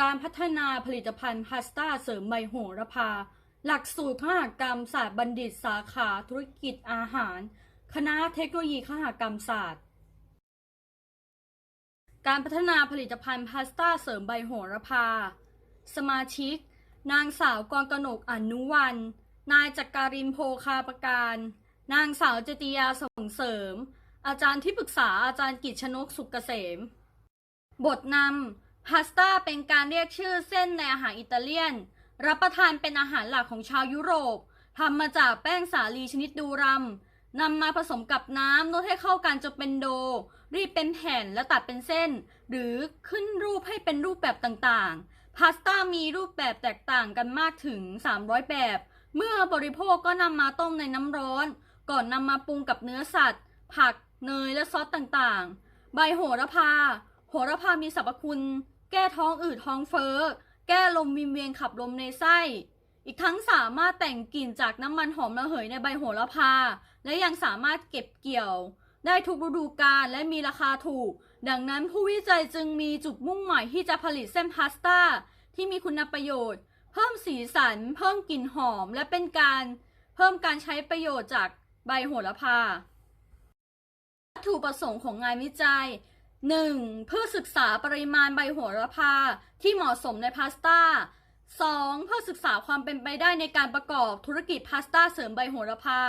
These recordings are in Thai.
การพัฒนาผลิตภัณฑ์พาสต้าเสริมใบโหระพา หลักสูตรขหกรรมศาสตร์บัณฑิตสาขาธุรกิจอาหาร คณะเทคโนโลยีขหกรรมศาสตร์ การพัฒนาผลิตภัณฑ์พาสต้าเสริมใบโหระพา สมาชิก นางสาวกรกนกอนุวัน นายจักรินโพคาประการ นางสาวจติยาส่งเสริม อาจารย์ที่ปรึกษาอาจารย์กิจชนกสุกเกษม บทนำ พาสต้าเป็นการเรียกชื่อเส้นในอาหารอิตาเลียน รับประทานเป็นอาหารหลักของชาวยุโรปทำมาจากแป้งสาลีชนิดดูรัมนำมาผสมกับน้ำนวดให้เข้ากันจนเป็นโด รีบเป็นแผ่นและตัดเป็นเส้น หรือขึ้นรูปให้เป็นรูปแบบต่างๆ พาสต้ามีรูปแบบแตกต่างกันมากถึง 300 แบบ เมื่อบริโภคก็นำมาต้มในน้ำร้อน ก่อนนำมาปรุงกับเนื้อสัตว์ ผัก เนยและซอสต่างๆ ใบโหระพา โหระพามีสรรพคุณ แก้ท้องอืดท้องเฟ้อ แก้ลมวิงเวียนขับลมในไส้ อีกทั้งสามารถแต่งกลิ่นจากน้ำมันหอมระเหยในใบโหระพา และยังสามารถเก็บเกี่ยว ได้ทุกฤดูกาลและมีราคาถูก ดังนั้นผู้วิจัยจึงมีจุดมุ่งหมายที่จะผลิตเส้นพาสต้าที่มีคุณประโยชน์ เพิ่มสีสัน เพิ่มกลิ่นหอม และเป็นการเพิ่มการใช้ประโยชน์จากใบโหระพาวัตถุประสงค์ของงานวิจัย 1. เพื่อศึกษาปริมาณใบโหระพาที่เหมาะสมในพาสต้า 2. เพื่อศึกษาความเป็นไปได้ในการประกอบธุรกิจพาสต้าเสริมใบโหระพา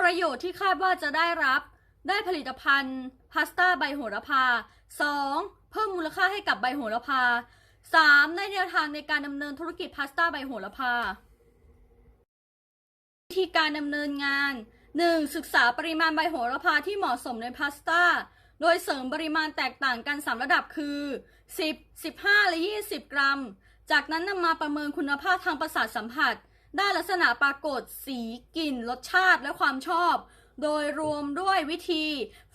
ประโยชน์ที่คาดว่าจะได้รับ ได้ผลิตภัณฑ์พาสต้าใบโหระพา 2. เพิ่มมูลค่าให้กับใบโหระพา 3. ได้แนวทางในการดำเนินธุรกิจพาสต้าใบโหระพาวิธีการดำเนินงาน 1. ศึกษาปริมาณใบโหระพาที่เหมาะสมในพาสต้า โดยเสริมปริมาณแตกต่างกัน 3 ระดับคือ 10 15 และ 20 กรัม จากนั้นนำมาประเมินคุณภาพทางประสาทสัมผัส ได้ลักษณะปรากฏสีกลิ่น รสชาติและความชอบ โดยรวมด้วยวิธี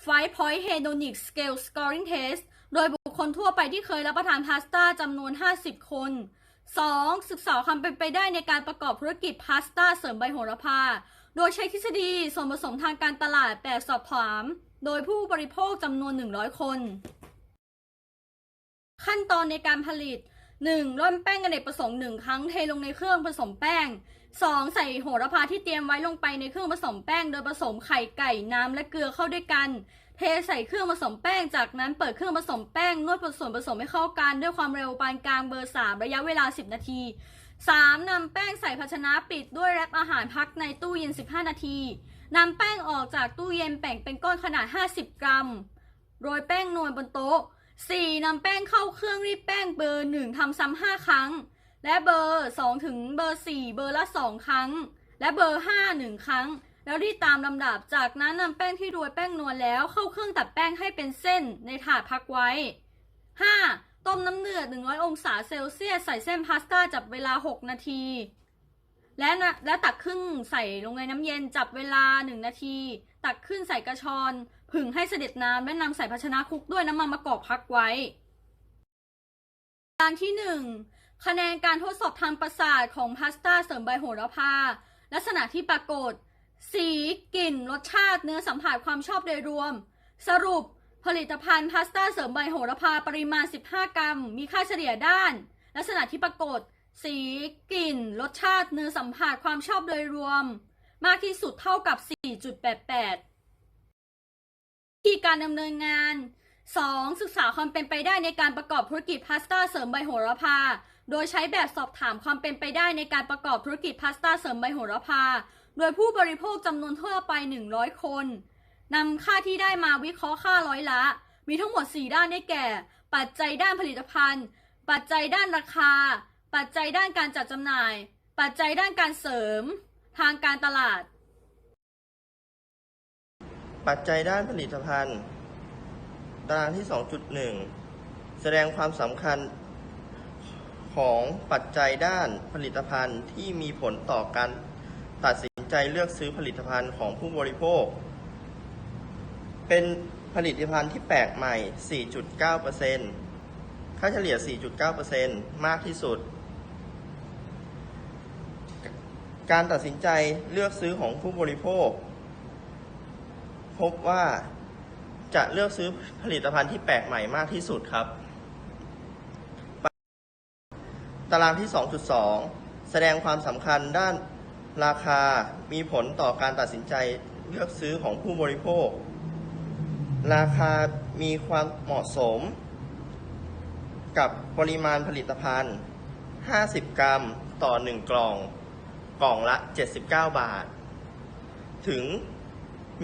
Five Point Hedonic Scale Scoring Test โดยบุคคลทั่วไปที่เคยรับประทานพาสต้าจำนวน 50 คน 2. ศึกษาความเป็นไปได้ในการประกอบธุรกิจพาสต้าเสริมใบโหระพา โดยใช้ทฤษฎีส่วนผสมทางการตลาดแบบสอบถาม โดยผู้บริโภคจำนวน 100 คน ขั้นตอนในการผลิต 1. ร่อนแป้งอเนกประสงค์1ครั้งเทลงในเครื่องผสมแป้ง 2. ใส่โหระพาที่เตรียมไว้ลงไปในเครื่องผสมแป้ง โดยผสมไข่ไก่น้ำและเกลือเข้าด้วยกัน เทใส่เครื่องผสมแป้ง จากนั้นเปิดเครื่องผสมแป้งนวดผสมผสมให้เข้ากันด้วยความเร็วปานกลางเบอร์ 3 ระยะเวลา 10 นาที 3. นำแป้งใส่ภาชนะปิดด้วยแรปอาหารพักในตู้เย็น 15 นาทีนำแป้งออกจากตู้เย็นแบ่งเป็นก้อนขนาด 50 กรัม โรยแป้งนวลบนโต๊ะ 4. นำแป้งเข้าเครื่องรีดแป้งเบอร์ 1 ทำซ้ำ 5 ครั้ง และเบอร์ 2 ถึงเบอร์ 4 เบอร์ละ 2 ครั้ง และเบอร์ 5 1 ครั้ง แล้วรีดตามลำดับ จากนั้นนำแป้งที่โรยแป้งนวลแล้วเข้าเครื่องตัดแป้งให้เป็นเส้นในถาดพักไว้ 5. ต้มน้ำเดือด 100 องศาเซลเซียส ใส่เส้นพาสต้าจับเวลา 6 นาที และนะและตักครึ่งใส่ลงในน้ำเย็นจับเวลา 1 นาที ตักขึ้นใส่กระชอน ผึ่งให้เสด็จน้ำและนำใส่ภาชนะคลุกด้วยน้ำมันมะกอกพักไว้ทางที่ 1 คะแนนการทดสอบทางประสาทของพาสต้าเสริมใบโหระพา ลักษณะที่ปรากฏ สี กลิ่น รสชาติ เนื้อสัมผัสความชอบโดยรวม สรุป ผลิตภัณฑ์พาสต้าเสริมใบโหระพาปริมาณ 15 กรัม มีค่าเฉลี่ยด้าน ลักษณะที่ปรากฏ สี กลิ่น รสชาติเนื้อสัมผัสความชอบโดยรวม มากที่สุดเท่ากับ 4.88วิธีการดำเนินงาน 2. ศึกษาความเป็นไปได้ในการประกอบธุรกิจพาสต้าเสริมใบโหระพา โดยใช้แบบสอบถามความเป็นไปได้ในการประกอบธุรกิจพาสต้าเสริมใบโหระพา โดยผู้บริโภคจำนวนทั่วไป 100 คน นำค่าที่ได้มาวิเคราะห์ค่าร้อยละ มีทั้งหมด 4 ด้านได้แก่ ปัจจัยด้านผลิตภัณฑ์ ปัจจัยด้านราคา ปัจจัยด้านการจัดจำหน่าย ปัจจัยด้านการเสริม ทางการตลาด ปัจจัยด้านผลิตภัณฑ์ ตารางที่ 2.1 แสดงความสำคัญของปัจจัยด้านผลิตภัณฑ์ที่มีผลต่อการตัดสินใจเลือกซื้อผลิตภัณฑ์ของผู้บริโภค เป็นผลิตภัณฑ์ที่แปลกใหม่ 4.9%ค่าเฉลี่ย 4.9%มากที่สุด การตัดสินใจเลือกซื้อของผู้บริโภค พบว่าจะเลือกซื้อผลิตภัณฑ์ที่แปลกใหม่มากที่สุดครับ ตารางที่ 2.2 แสดงความสำคัญด้านราคามีผลต่อการตัดสินใจเลือกซื้อของผู้บริโภค ราคามีความเหมาะสม กับปริมาณผลิตภัณฑ์ 50 กรัมต่อ 1 กล่อง กล่องละ 79 บาท ถึง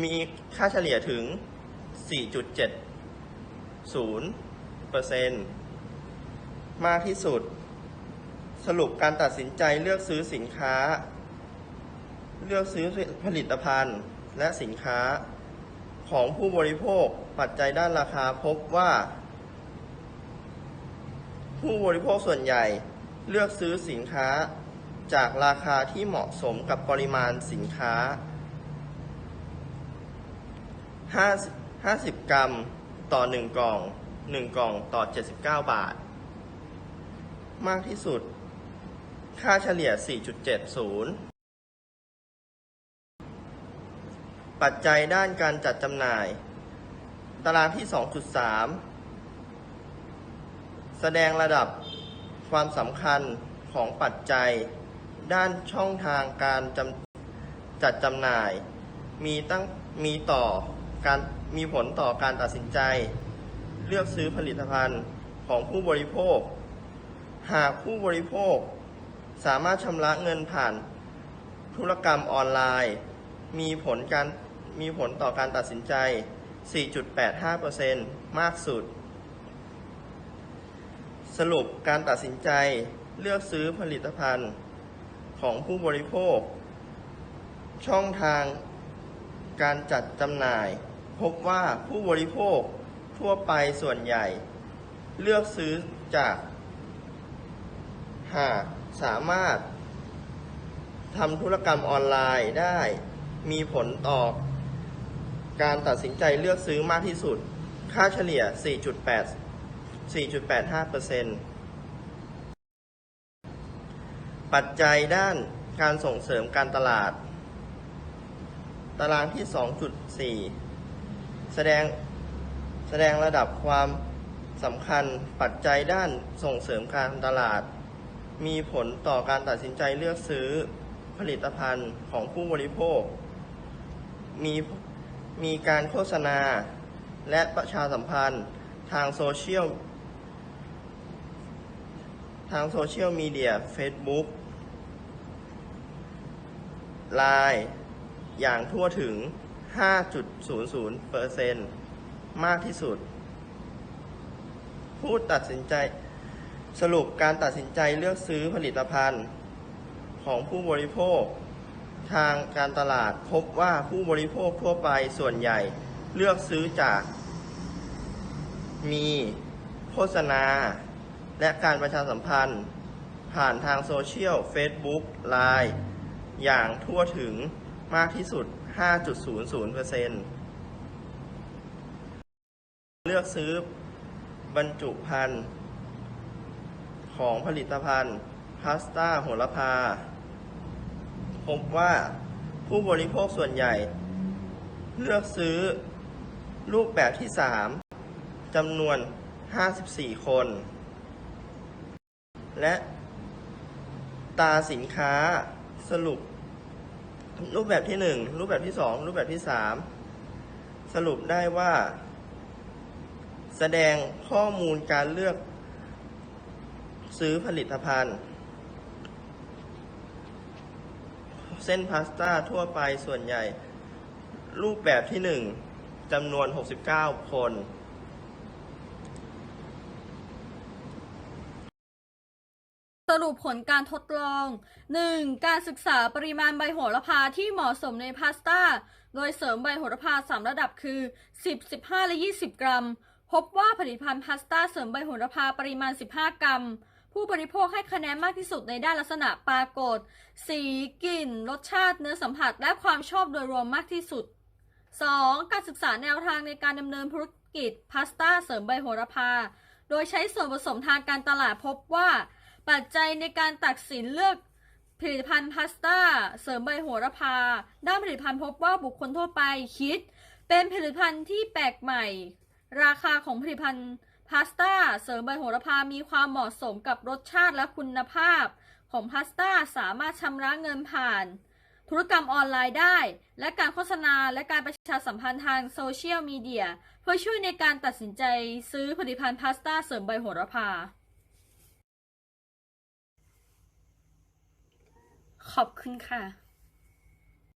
มีค่าเฉลี่ยถึง 4.70เปอร์เซ็นต์มากที่สุด สรุปการตัดสินใจเลือกซื้อสินค้า เลือกซื้อผลิตภัณฑ์และสินค้า ของผู้บริโภคปัจจัยด้านราคาพบว่า ผู้บริโภคส่วนใหญ่เลือกซื้อสินค้าจากราคาที่เหมาะสมกับปริมาณสินค้า 50 กรัมต่อ 1 กล่อง 1 กล่องต่อ 79 บาท มากที่สุด ค่าเฉลี่ย 4.70 ปัจจัยด้านการจัดจำหน่าย ตารางที่ 2.3 แสดงระดับความสำคัญของปัจจัย ด้านช่องทางการจจัดจำหน่าย มีตั้งมีต่อการมีผลต่อการตัดสินใจ เลือกซื้อผลิตภัณฑ์ของผู้บริโภค หากผู้บริโภค สามารถชำระเงินผ่านธุรกรรมออนไลน์ มีผลการ มีผลต่อการตัดสินใจ 4.85%มากสุด สรุปการตัดสินใจเลือกซื้อผลิตภัณฑ์ของผู้บริโภค ช่องทางการจัดจำหน่าย พบว่าผู้บริโภคทั่วไปส่วนใหญ่ เลือกซื้อจากหากสามารถทำธุรกรรมออนไลน์ได้มีผลต่อ การตัดสินใจเลือกซื้อมากที่สุด ค่าเฉลี่ย 4.8 4.85%ปัจจัยด้านการส่งเสริมการตลาด ตารางที่ 2.4 แสดงแสดงระดับความสำคัญปัจจัยด้านส่งเสริมการตลาด มีผลต่อการตัดสินใจเลือกซื้อผลิตภัณฑ์ของผู้บริโภค มี มีการโฆษณา และประชาสัมพันธ์ทางโซเชียลทางโซเชียลมีเดีย Facebook Line อย่างทั่วถึง 5.00%มากที่สุด ผู้ตัดสินใจสรุปการตัดสินใจเลือกซื้อผลิตภัณฑ์ของผู้บริโภค ทางการตลาดพบว่าผู้บริโภคทั่วไปส่วนใหญ่เลือกซื้อจาก มีโฆษณา และการประชาสัมพันธ์ ผ่านทางโซเชียล Facebook Line อย่างทั่วถึงมากที่สุด 5.00%เลือกซื้อบรรจุภัณฑ์ของผลิตภัณฑ์พาสต้าโหระพา พบว่าผู้บริโภคส่วนใหญ่ เลือกซื้อรูปแบบที่ 3จำนวน 54 คน และตาสินค้าสรุป รูปแบบที่ 1 รูปแบบที่ 2 รูปแบบที่ 3 สรุปได้ว่า แสดงข้อมูลการเลือกซื้อผลิตภัณฑ์ เส้นพาสต้าทั่วไปส่วนใหญ่ รูปแบบที่ 1จำนวน 69 คน สรุปผลการทดลอง 1. การศึกษาปริมาณใบโหระพาที่เหมาะสมในพาสต้า โดยเสริมใบโหระพา 3 ระดับคือ 10 15 และ 20 กรัม พบว่าผลิตภัณฑ์พาสต้าเสริมใบโหระพาปริมาณ 15 กรัม ผู้บริโภคให้คะแนนมากที่สุดในด้านลักษณะปรากฏ สีกลิ่น รสชาติเนื้อสัมผัส และความชอบโดยรวมมากที่สุด 2. การศึกษาแนวทางในการดำเนินธุรกิจพาสต้าเสริมใบโหระพา โดยใช้ส่วนผสมทางการตลาดพบว่า ปัจจัยในการตัดสินเลือกผลิตภัณฑ์พาสต้าเสริมใบโหระพา ด้านผลิตภัณฑ์พบว่าบุคคลทั่วไปคิด เป็นผลิตภัณฑ์ที่แปลกใหม่ ราคาของผลิตภัณฑ์ พาสต้าเสริมใบโหระพา มีความเหมาะสมกับรสชาติและคุณภาพ ของพาสต้าสามารถชำระเงินผ่าน ธุรกรรมออนไลน์ได้ และการโฆษณาและการประชาสัมพันธ์ทางโซเชียลมีเดียเพื่อช่วยในการตัดสินใจซื้อผลิตภัณฑ์พาสต้าเสริมใบโหระพา ขอบคุณค่ะ